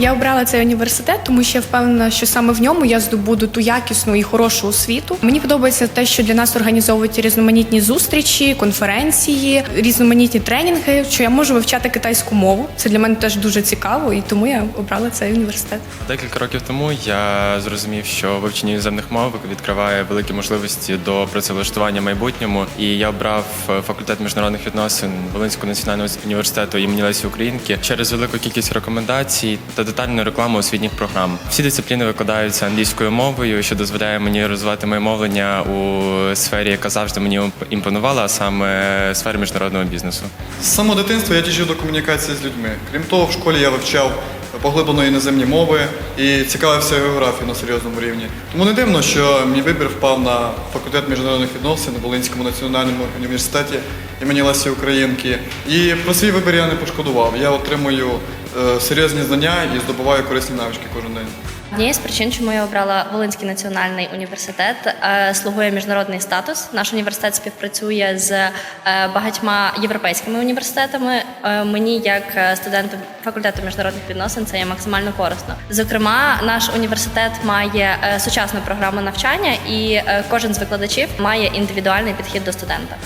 Я обрала цей університет, тому що я впевнена, що саме в ньому я здобуду ту якісну і хорошу освіту. Мені подобається те, що для нас організовують різноманітні зустрічі, конференції, різноманітні тренінги. Що я можу вивчати китайську мову. Це для мене теж дуже цікаво, і тому я обрала цей університет. Декілька років тому я зрозумів, що вивчення іноземних мов відкриває великі можливості до працевлаштування в майбутньому. І я обрав е, факультет міжнародних відносин Волинського національного університету імені Лесі Українки через велику кількість рекомендацій та детальну рекламу освітніх програм. Всі дисципліни викладаються англійською мовою, що дозволяє мені розвивати моє мовлення у сфері, яка завжди мені імпонувала, а саме сфері міжнародного бізнесу. З самого дитинства я тішив до комунікації з людьми. Крім того, в школі я вивчав поглиблено іноземні мови і цікавився географією на серйозному рівні. Тому не дивно, що мій вибір впав на факультет міжнародних відносин на Волинському національному університеті імені Лесі Українки. І про свій вибір я не пошкодував. Я отримую е, серйозні знання і здобуваю корисні навички кожен день. Однією з причин, чому я обрала Волинський національний університет, е, слугує міжнародний статус. Наш університет співпрацює з е, багатьма європейськими університетами. Е, Мені, як студенту факультету міжнародних відносин, це є максимально корисно. Зокрема, наш університет має сучасну програму навчання, і кожен з викладачів має індивідуальний підхід до студента.